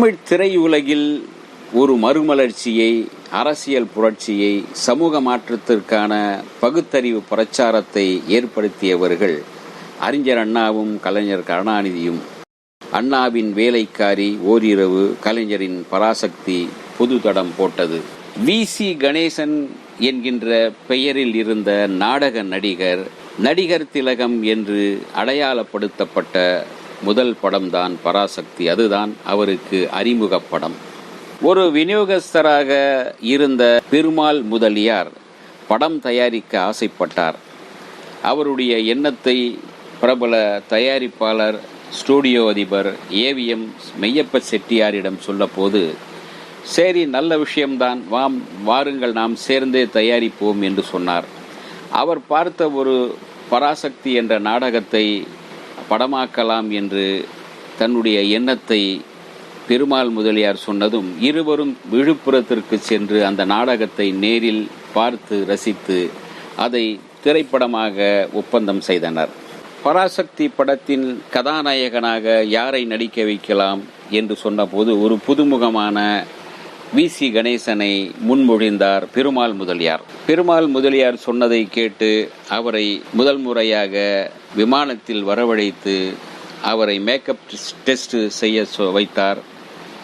தமிழ் திரையுலகில் ஒரு மறுமலர்ச்சியை அரசியல் புரட்சியை சமூக மாற்றத்திற்கான பகுத்தறிவு பிரச்சாரத்தை ஏற்படுத்தியவர்கள் அறிஞர் அண்ணாவும் கலைஞர் கருணாநிதியும். அண்ணாவின் வேலைக்காரி ஓரிரவு கலைஞரின் பராசக்தி புது தடம் போட்டது. வி. சி. கணேசன் என்கின்ற பெயரில் இருந்த நாடக நடிகர் நடிகர் திலகம் என்று அடையாளப்படுத்தப்பட்ட முதல் படம்தான் பராசக்தி அதுதான் அவருக்கு அறிமுக படம் ஒரு விநியோகஸ்தராக இருந்த பெருமாள் முதலியார் படம் தயாரிக்க ஆசைப்பட்டார். அவருடைய எண்ணத்தை பிரபல தயாரிப்பாளர் ஸ்டூடியோ அதிபர் ஏவிஎம் மெய்யப்ப செட்டியாரிடம் சொல்லப்போது சரி நல்ல விஷயம்தான் வாம் வாருங்கள் நாம் சேர்ந்தே தயாரிப்போம் என்று சொன்னார். அவர் பார்த்த ஒரு பராசக்தி என்ற நாடகத்தை படமாக்கலாம் என்று தன்னுடைய எண்ணத்தை பெருமாள் முதலியார் சொன்னதும் இருவரும் விழுப்புரத்திற்கு சென்று அந்த நாடகத்தை நேரில் பார்த்து ரசித்து அதை திரைப்படமாக ஒப்பந்தம் செய்தனர். பராசக்தி படத்தின் கதாநாயகனாக யாரை நடிக்க வைக்கலாம் என்று சொன்னபோது ஒரு புதுமுகமான வி. சி. கணேசனை முன்மொழிந்தார் பெருமாள் முதலியார். பெருமாள் முதலியார் சொன்னதை கேட்டு அவரை முதல் முறையாக விமானத்தில் வரவழைத்து அவரை மேக்கப் டெஸ்ட் செய்ய சொ- வைத்தார்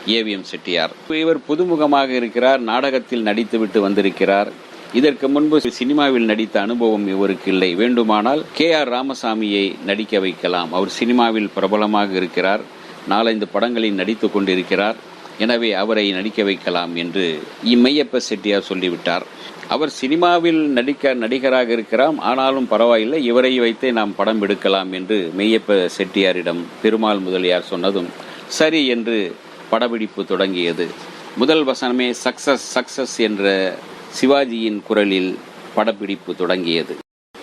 ஏவிஎம் செட்டியார். இவர் புதுமுகமாக இருக்கிறார் நாடகத்தில் நடித்துவிட்டு வந்திருக்கிறார். இதற்கு முன்பு சினிமாவில் நடித்த அனுபவம் இவருக்கு இல்லை. வேண்டுமானால் கே. ஆர். ராமசாமியை நடிக்க வைக்கலாம். அவர் சினிமாவில் பிரபலமாக இருக்கிறார். நாலந்து படங்களில் நடித்து கொண்டிருக்கிறார். எனவே அவரை நடிக்க வைக்கலாம் என்று இம்மையப்ப செட்டியார் சொல்லிவிட்டார். அவர் சினிமாவில் நடிக்க நடிகராக இருக்கிறார் ஆனாலும் பரவாயில்லை இவரை வைத்தே நாம் படம் எடுக்கலாம் என்று மெய்யப்ப செட்டியாரிடம் பெருமாள் முதலியார் சொன்னதும் சரி என்று படப்பிடிப்பு தொடங்கியது. முதல் வசனமே சக்சஸ் சக்சஸ் என்ற சிவாஜியின் குரலில் படப்பிடிப்பு தொடங்கியது.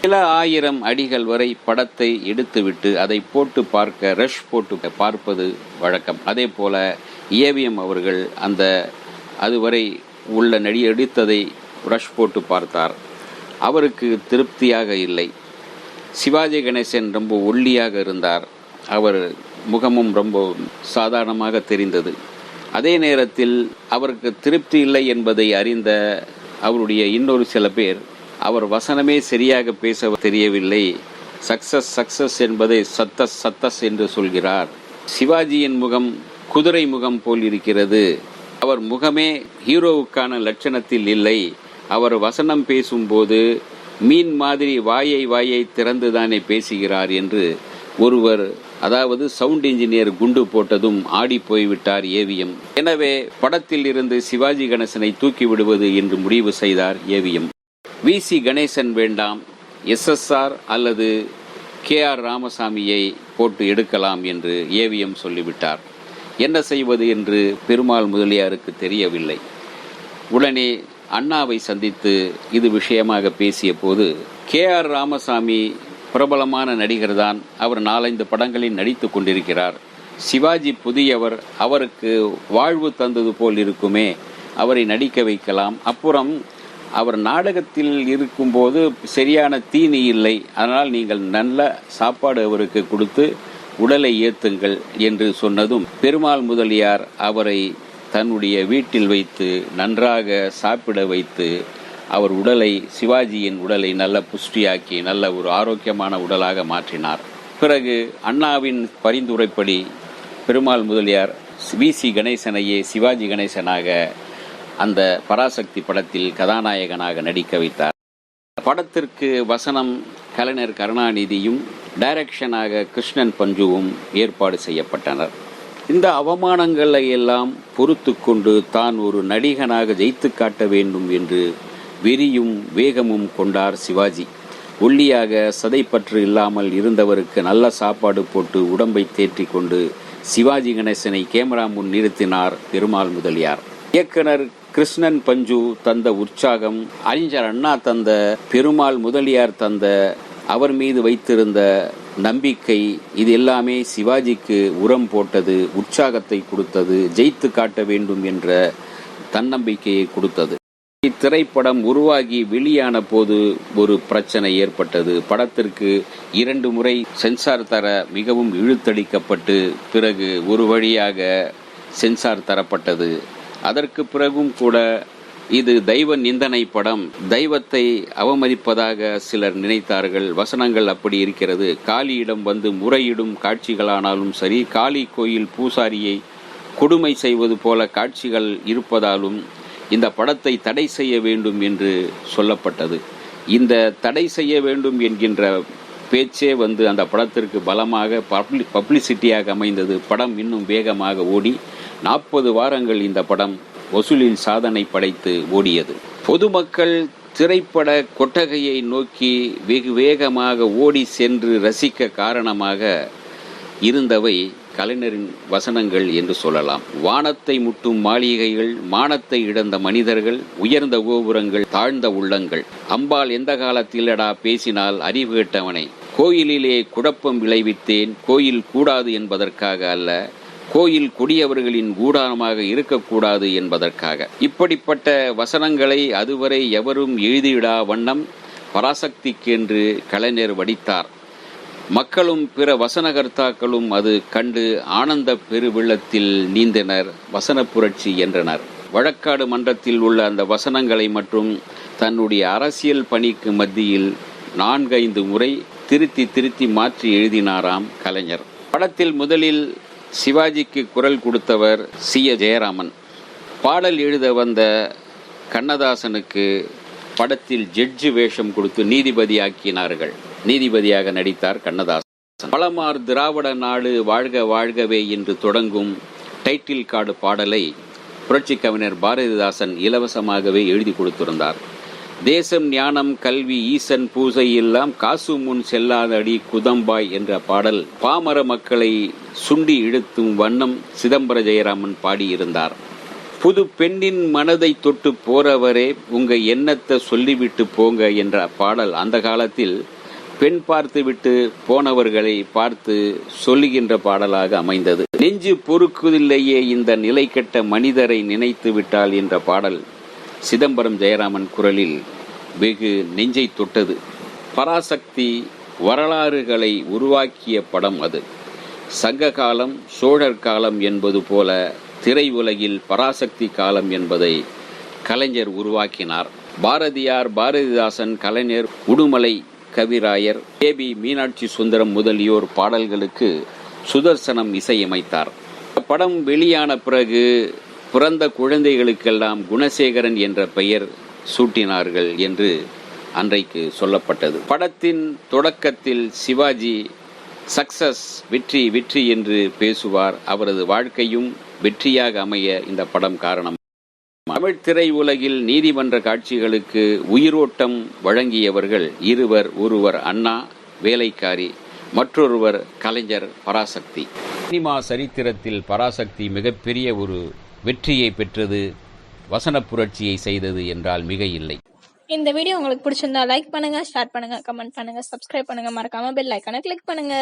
சில ஆயிரம் அடிகள் வரை படத்தை எடுத்துவிட்டு அதை போட்டு பார்க்க ரஷ் போட்டு பார்ப்பது வழக்கம். அதே போல ஏவிஎம் அவர்கள் அந்த அதுவரை உள்ள நடி எடுத்ததை ரஷ் போட்டு பார்த்தார். அவருக்கு திருப்தியாக இல்லை. சிவாஜி கணேசன் ரொம்ப ஒல்லியாக இருந்தார். அவர் முகமும் ரொம்ப சாதாரணமாக தெரிந்தது. அதே நேரத்தில் அவருக்கு திருப்தி இல்லை என்பதை அறிந்த அவருடைய இன்னொரு சில பேர் அவர் வசனமே சரியாக பேச தெரியவில்லை. சக்சஸ் சக்சஸ் என்பதை சத்தஸ் சத்தஸ் என்று சொல்கிறார். சிவாஜியின் முகம் குதிரை முகம் போல் இருக்கிறது. அவர் முகமே ஹீரோவுக்கான லட்சணத்தில் இல்லை. அவர் வசனம் பேசும்போது மீன் மாதிரி வாயை வாயை திறந்துதானே பேசுகிறார் என்று ஒருவர் அதாவது சவுண்ட் இன்ஜினியர் குண்டு போட்டதும் ஆடி போய்விட்டார் ஏவிஎம். எனவே படத்தில் இருந்து சிவாஜி கணேசனை தூக்கி விடுவது என்று முடிவு செய்தார் ஏவிஎம். வி. சி. கணேசன் வேண்டாம். எஸ்எஸ்ஆர் அல்லது கே. ஆர். ராமசாமியை போட்டு எடுக்கலாம் என்று ஏவிஎம் சொல்லிவிட்டார். என்ன செய்வது என்று பெருமாள் முதலியாருக்கு தெரியவில்லை. உடனே அண்ணாவை சந்தித்து இது விஷயமாக பேசிய போது கே. ஆர். ராமசாமி பிரபலமான நடிகர் தான் அவர் நாலஞ்சு படங்களில் நடித்து கொண்டிருக்கிறார். சிவாஜி புதியவர் அவருக்கு வாழ்வு தந்தது போல் இருக்குமே. அவரை நடிக்க வைக்கலாம். அப்புறம் அவர் நாடகத்தில் இருக்கும்போது சரியான தீனி இல்லை. அதனால் நீங்கள் நல்ல சாப்பாடு அவருக்கு கொடுத்து உடலை ஏத்துங்கள் என்று சொன்னதும் பெருமாள் முதலியார் அவரை தன்னுடைய வீட்டில் வைத்து நன்றாக சாப்பிட வைத்து அவர் உடலை சிவாஜியின் உடலை நல்ல புஷ்டியாக்கி நல்ல ஒரு ஆரோக்கியமான உடலாக மாற்றினார். பிறகு அண்ணாவின் பரிந்துரைப்படி பெருமாள் முதலியார் வி. சி. கணேசனையே சிவாஜி கணேசனாக அந்த பராசக்தி படத்தில் கதாநாயகனாக நடிக்க வைத்தார். படத்திற்கு வசனம் கலைஞர் கருணாநிதியும் டைரக்ஷனாக கிருஷ்ணன் பஞ்சுவும் ஏற்பாடு செய்யப்பட்டனர். இந்த அவமானங்களை எல்லாம் பொறுத்து கொண்டு தான் ஒரு நடிகனாக ஜெயித்து காட்ட வேண்டும் என்று வெறியும் வேகமும் கொண்டார் சிவாஜி. ஒல்லியாக சதைப்பற்று இல்லாமல் இருந்தவருக்கு நல்ல சாப்பாடு போட்டு உடம்பை தேற்றி கொண்டு சிவாஜி கணேசனை கேமரா முன் நிறுத்தினார் பெருமாள் முதலியார். இயக்குனர் கிருஷ்ணன் பஞ்சு தந்த உற்சாகம் அறிஞர் அண்ணா தந்த பெருமாள் முதலியார் தந்த அவர் மீது வைத்திருந்த நம்பிக்கை இது எல்லாமே சிவாஜிக்கு உரம் போட்டது உற்சாகத்தை கொடுத்தது ஜெயித்து காட்ட வேண்டும் என்ற தன்னம்பிக்கையை கொடுத்தது. இத்திரைப்படம் உருவாகி வெளியான போது ஒரு பிரச்சனை ஏற்பட்டது. படத்திற்கு இரண்டு முறை சென்சார் தர மிகவும் இழுத்தடிக்கப்பட்டு பிறகு ஒரு வழியாக சென்சார் தரப்பட்டது. அதற்கு பிறகும் கூட இது தெய்வ நிந்தனை படம். தெய்வத்தை அவமதிப்பதாக சிலர் நினைத்தார்கள். வசனங்கள் அப்படி இருக்கிறது. காளியிடம் வந்து முறையிடும் காட்சிகளானாலும் சரி காளி கோயில் பூசாரியை கொடுமை செய்வது போல காட்சிகள் இருப்பதாலும் இந்த படத்தை தடை செய்ய வேண்டும் என்று சொல்லப்பட்டது. இந்த தடை செய்ய வேண்டும் என்கின்ற பேச்சே வந்து அந்த படத்திற்கு பலமாக பப்ளி பப்ளிசிட்டியாக அமைந்தது. படம் இன்னும் வேகமாக ஓடி நாற்பது வாரங்கள் இந்த படம் வசூலில் சாதனை படைத்து ஓடியது. பொதுமக்கள் திரைப்பட கொட்டகையை நோக்கி வெகு வேகமாக ஓடி சென்று ரசிக்க காரணமாக இருந்தவை கலைஞரின் வசனங்கள் என்று சொல்லலாம். வானத்தை முட்டும் மாளிகைகள் மானத்தை இழந்த மனிதர்கள் உயர்ந்த கோபுரங்கள் தாழ்ந்த உள்ளங்கள். அம்பாள் எந்த காலத்திலடா பேசினால் அறிவு கேட்டவனை. கோயிலிலே குழப்பம் விளைவித்தேன். கோயில் கூடாது என்பதற்காக அல்ல கோயில் கொடியவர்களின் கூடாரமாக இருக்கக்கூடாது என்பதற்காக. இப்படிப்பட்ட வசனங்களை அதுவரை எவரும் எழுதிவிடா வண்ணம் பராசக்திக்கென்று கலைஞர் வடித்தார். மக்களும் பிற வசனகர்த்தாக்களும் அது கண்டு ஆனந்த பெருவெள்ளத்தில் நீந்தினர் வசன புரட்சி என்றனர். வழக்காடு மன்றத்தில் உள்ள அந்த வசனங்களை மற்றும் தன்னுடைய அரசியல் பணிக்கு மத்தியில் நான்கைந்து முறை திருத்தி திருத்தி மாற்றி எழுதினாராம் கலைஞர். படத்தில் முதலில் சிவாஜிக்கு குரல் கொடுத்தவர் சி. எ ஜெயராமன். பாடல் எழுத வந்த கண்ணதாசனுக்கு படத்தில் ஜட்ஜு வேஷம் கொடுத்து நீதிபதியாக்கினார்கள். நீதிபதியாக நடித்தார் கண்ணதாசன். பலமார் திராவிட நாடு வாழ்க வாழ்கவே என்று தொடங்கும் டைட்டில் கார்டு பாடலை புரட்சி கவிஞர் பாரதிதாசன் இலவசமாகவே எழுதி கொடுத்திருந்தார். தேசம் ஞானம் கல்வி ஈசன் பூசை எல்லாம் காசு முன் செல்லாதடி குதம்பாய் என்ற பாடல். பாமர மக்களை சுண்டி இழுத்தும் வண்ணம் சிதம்பர ஜெயராமன் பாடியிருந்தார். புது பெண்ணின் மனதை தொட்டு போறவரே உங்க எண்ணத்தை சொல்லிவிட்டு போங்க என்ற பாடல். அந்த காலத்தில் பெண் பார்த்து விட்டு போனவர்களை பார்த்து சொல்லுகின்ற பாடலாக அமைந்தது. நெஞ்சு பொறுக்குதில்லையே இந்த நிலை கெட்ட மனிதரை நினைத்து விட்டால் என்ற பாடல். சிதம்பரம் ஜெயராமன் குரலில் வெகு நெஞ்சை தொட்டது. பராசக்தி வரலாறுகளை உருவாக்கிய படம் அது. சங்க காலம் சோழர் காலம் என்பது போல திரையுலகில் பராசக்தி காலம் என்பதை கலைஞர் உருவாக்கினார். பாரதியார் பாரதிதாசன் கலைஞர் உடுமலை கவிராயர் ஏபி மீனாட்சி சுந்தரம் முதலியோர் பாடல்களுக்கு சுதர்சனம் இசையமைத்தார். படம் வெளியான பிறகு பிறந்த குழந்தைகளுக்கெல்லாம் குணசேகரன் என்ற பெயர் சூட்டினார்கள் என்று அன்றைக்கு சொல்லப்பட்டது. படத்தின் தொடக்கத்தில் சிவாஜி சக்சஸ் வெற்றி வெற்றி என்று பேசுவார். அவரது வாழ்க்கையும் வெற்றியாக அமைய இந்த படம் காரணம். தமிழ் திரை உலகில் நீதிமன்ற காட்சிகளுக்கு உயிரோட்டம் வழங்கியவர்கள் இருவர் ஒருவர் அண்ணா வேலைக்காரி மற்றொருவர் கலைஞர் பராசக்தி. சினிமா சரித்திரத்தில் பராசக்தி மிகப்பெரிய ஒரு வெற்றியை பெற்றது வசன புரட்சியை செய்தது என்றால் மிக இல்லை. இந்த வீடியோ உங்களுக்கு பிடிச்சிருந்தா லைக் பண்ணுங்க ஷேர் பண்ணுங்க கமெண்ட் பண்ணுங்க சப்ஸ்கிரைப் பண்ணுங்க. மறக்காம பெல் ஐக்கானை கிளிக் பண்ணுங்க.